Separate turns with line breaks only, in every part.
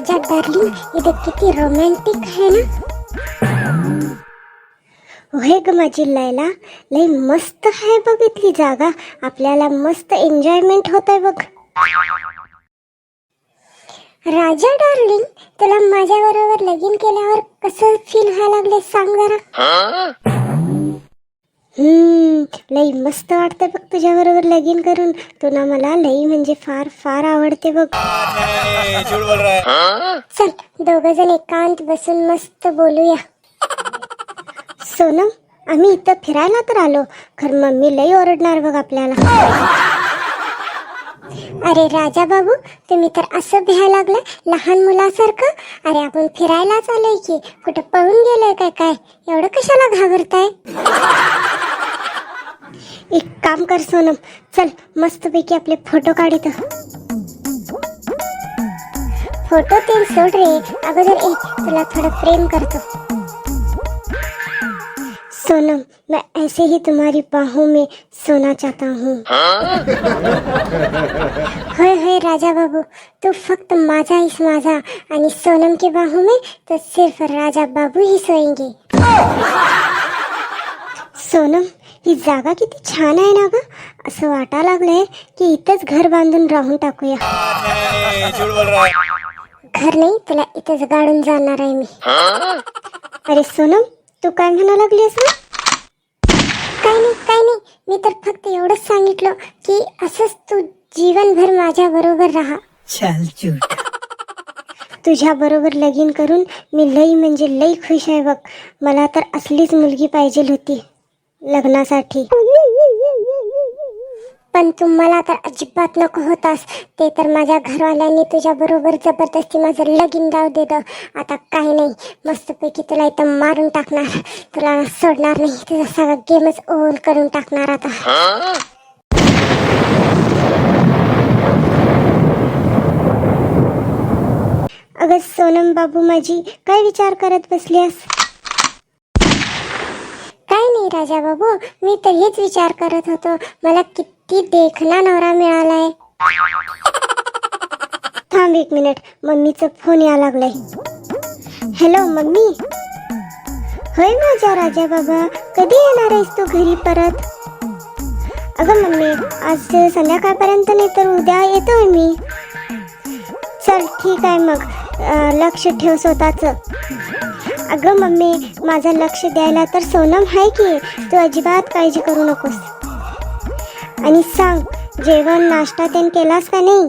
वा राजा डार्लिंग इथं किती रोमॅन्टिक आहे ना. होय ग माझी लैला लय मस्त आहे बघ इथली जागा. आपल्याला मस्त एन्जॉयमेंट होत आहे बघ. राजा डार्लिंग तुला माझ्या बरोबर लगीन केल्यावर कसं फील व्हायला लागले सांग जरा. हम्म लई मस्त वाटतं बघ तुझ्या बरोबर लगीन करून. तू ना मला लई म्हणजे फार फार आवडते बघ. चल दोघ जण एकांत बसून मस्त बोलूया. सोनम आम्ही इथं फिरायला तर आलो. खर मम्मी लई ओरडणार बघ आपल्याला. अरे राजा बाबू तुम्ही तर असं भ्या लागलं लहान मुलासारखं. अरे आपण फिरायलाच आलोय की कुठं पळून गेलोय काय काय? एवढं कशाला घाबरताय? एक काम कर सोनम चल मस्तपैकी आपले फोटो काढित फोटो ते सोड रे अगोदर ए तुला थोडं प्रेम करतो. सोनम मैं ऐसे ही तुम्हारी बाहों में सोना चाहता हूँ. होय होय राजा बाबू तू फक्त माझा आहेस माझा आणि सोनम के बाहों में तो सिर्फ राजा बाबू ही सोएंगे. सोनम ही जागा किती छान आहे ना ग. असं वाटा लागलंय की इथंच घर बांधून राहून टाकूया. घर नाही तुला इथंच गाडून जाणार आहे मी. अरे सोनम तू काय म्हणा लागलीस ना काय नाही काय नाही. मी तर फक्त एवढंच सांगितलं की असंच तू जीवनभर माझ्या बरोबर राहा.
चल झूठ
तुझ्या बरोबर लगीन करून मी लई म्हणजे लई खुश आहे बघ. मला तर असलीच मुलगी पाहिजे होती. लग्नासाठी. पण तुम्हाला तर अजिबात नको होतास. ते तर माझ्या घरवाल्यांनी तुझ्या बरोबर जबरदस्ती माझं लगीन गाव दिलं. आता काही नाही. मस्तपैकी तुला इथं मारून टाकणार. तुला सोडणार नाही. तुझा सगळा गेमच ओल करून टाकणार आता. अगं सोनम बाबू माझी काय विचार करत बसली काय राजा बाबू मी तर हेच विचार करत होतो. मला किती देखना नवरा मिळालाय. थांब एक मिनिट मम्मीचा फोन या लागलाय. Hello mummy. होय माझ्या राजा बाबा कधी येणार आहेस तू घरी परत? अगं मम्मी आज संध्याकाळपर्यंत नाही तर उद्या येतोय मी. चल ठीक आहे मग. लक्ष ठेव स्वतःचं. अगं मम्मी माझं लक्ष द्यायला तर सोनम आहे की? तू अजिबात काळजी करू नकोस. आणि सांग जेवण नाश्ता तेन केलास का नाही?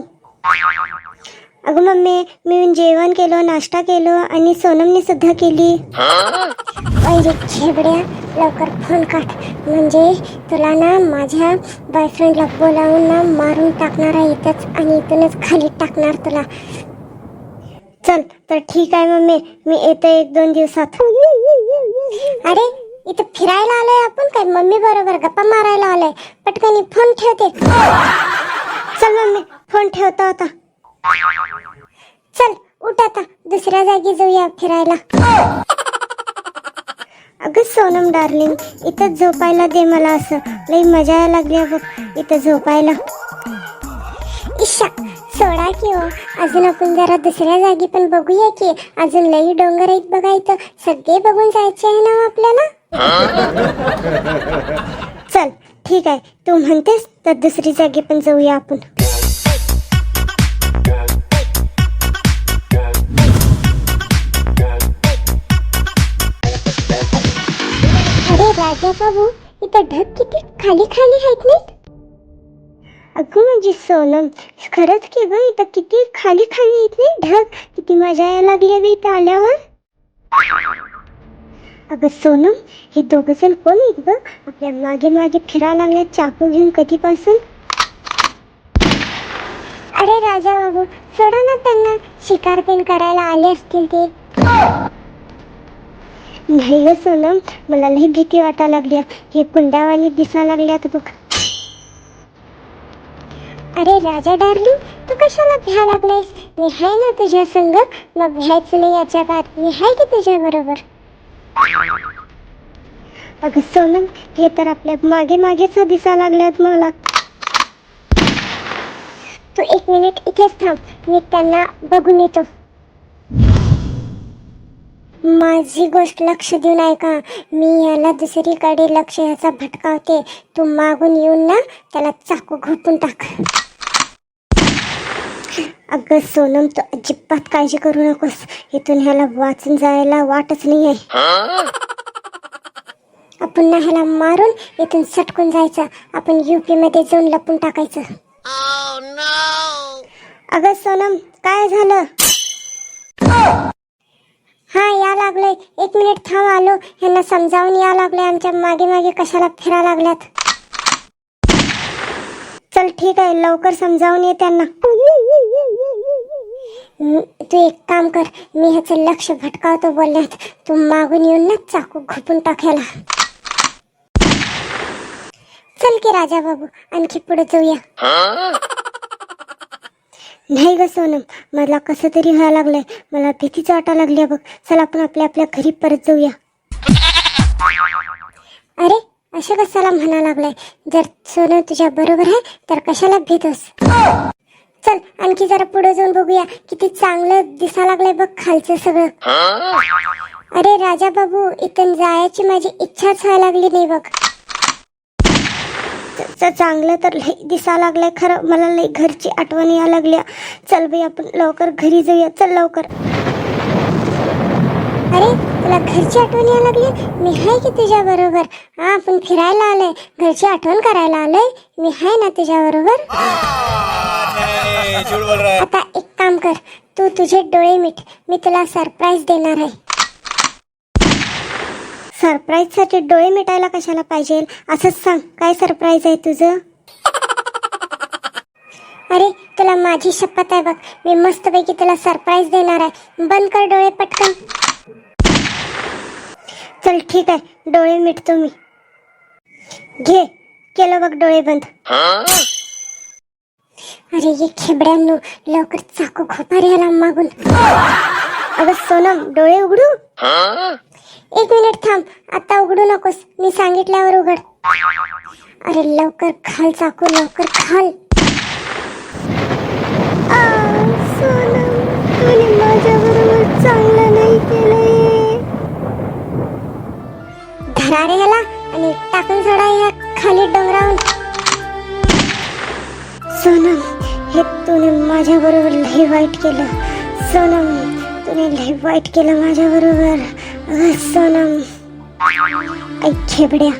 अगं मम्मी मी जेवण केलो नाश्ता केलो आणि सोनमने सुद्धा केली. पाहिजे खेबड्या लवकर फोन काढ. म्हणजे तुला ना माझ्या बॉयफ्रेंडला बोलावून ना मारून टाकणार आहे इथंच आणि इथूनच खाली टाकणार तुला. चल तर ठीक आहे मम्मी मी येते एक दोन दिवसात. अरे इथं फिरायला आलोय आपण काय? मम्मी बरोबर गप्पा मारायला आलोय. पटकन फोन ठेवते. चल मम्मी फोन ठेवतो आता. चल उठ आता. दुसऱ्या जागी जाऊया फिरायला. अगं सोनम डार्लिंग इथं झोपायला दे मला असं. लई मजा यायला लागली अगं बघ इथं झोपायला. इशा सोडा की हो. अजून आपण जरा दुसऱ्या जागी पण बघूया की. अजून लई डोंगर आहेत बघायचं सगळे बघून जायचे आहे ना हो आपल्याला? चल ठीक आहे. तू म्हणतेस तर दुसरी जागी पण जाऊया आपण. अरे राजा बाबू इथं ढग किती खाली खाली आहेत ना अगं म्हणजे सोनम खरंच की ग इथं किती खाली खाली आहेत ढग. किती मजा यायला लागली अगं इथं आल्यावर. अगं सोनम हे दोघं जण कोण आहेत गं? आपल्या मागे मागे फिरायला लागले चाकू घेऊन कधीपासून? अरे राजा बाबू सोडा ना त्यांना. शिकार पेन करायला आले असतील ते. नाही ग सोनम मला लई भीती वाटायला लागली हे कुंडावाली दिसायला लागल्यात बघ. अरे राजा डार्लिंग तू कशाला भ्या लागलायस? मी आहे ना तुझ्या संग. मग भ्यायचं नाही याच्या बात मी आहे की तुझ्या बरोबर? अगं सोनम हे तर आपल्या मागे मागेच दिसा लागल्यात मला. तू एक मिनिट इथेच थांब. मी त्यांना बघून येतो. माझी गोष्ट लक्ष देऊन ऐका. मी याला दुसरीकडे लक्ष याचा भटकावते. तू मागून येऊन ना त्याला चाकू घोपून टाक. अगं सोनम तू अजिबात काळजी करू नकोस. इथून ह्याला वाचून जायला वाटच नाही आहे आपण ना ह्याला मारून इथून सटकून जायचं. आपण युपी मध्ये जाऊन लपून टाकायचं. अगं सोनम काय झालं? हा या लागलोय. एक मिनिट थांब आलो. ह्यांना समजावून या लागलोय. आमच्या मागे मागे कशाला फिरा लागल्यात. चल ठीक आहे. लवकर समजावून ये त्यांना. तू एक काम कर. मी ह्याचं लक्ष भटकावतो बोलण्यात. तू मागून येऊन ना चाकू घुपून टाकायला चल की राजा बाबू आणखी पुढे जाऊया. नाही ग सोनम मला कसं तरी व्हायला लागलंय. मला भीतीच वाटा लागली बघ. चल आपण आपल्या आपल्या घरी परत जाऊया. अरे असं कशाला म्हणा लागलाय? जर सोनम तुझ्या बरोबर आहे तर कशाला भीतोस चल आणखी जरा पुढे जाऊन बघूया. किती चांगलं दिसा लागलंय बघ खालचं सगळं. अरे राजा बाबू इथून जायची माझी इच्छाच व्हायला लागली नाही बघ. च- चांगलं तर लई दिसा लागलंय खरं मला लई घरची आठवण या लागल्या चल बाई आपण लवकर घरी जाऊया चल लवकर अरे तुला घरची आठवण या लागली मी आहे की तुझ्या बरोबर हा आपण फिरायला आलोय घरची आठवण करायला आलोय मी आहे ना तुझ्या बरोबर
नहीं झूठ बोल रहा है
आता एक काम कर तू तुझे डोळे मीट मी तुला सरप्राईज देणार आहे सरप्राईजसाठी डोळे मिटायला कशाला पाहिजे? असंच सांग. काय सरप्राईज आहे तुझं? अरे तुला माझी शपथ आहे बघ. मी मस्तपैकी तुला सरप्राईज देणार आहे. बंद कर डोळे पटकन. चल ठीक आहे. डोळे मिटतो मी. घे. केलं बघ डोळे बंद. अरे ये खेबड्यांनो. लवकर चाकू खोपार मागून. अगं सोनम डोळे उघडू? एक मिनिट थांब. आता उघडू नकोस. मी सांगितल्यावर उघड. अरे लवकर खाल चाकू लवकर खाल. आ, सोनम तुने माझ्याबरोबर चांगलं नाही केलंय. धरा रे याला आणि टाकून सोडा या खाली डोंगरावून सोनम हे तूने माझ्या बरोबर लई वाईट केलं. सोनम तूने लई वाईट केलं माझ्या बरोबर सोनम ऐ खेबड्या.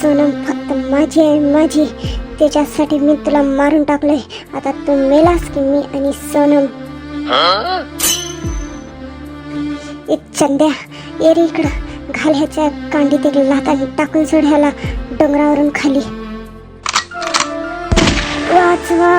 सोनम फक्त माझी आहे माझी. त्याच्यासाठी मी तुला मारून टाकलंय. आता तू मेलास की मी आणि सोनम? एक चंद्या ये रे इकडं. घाल ह्याच्या कांडीत एक टाकून सोड ह्याला डोंगरावरून खाली. वाचवा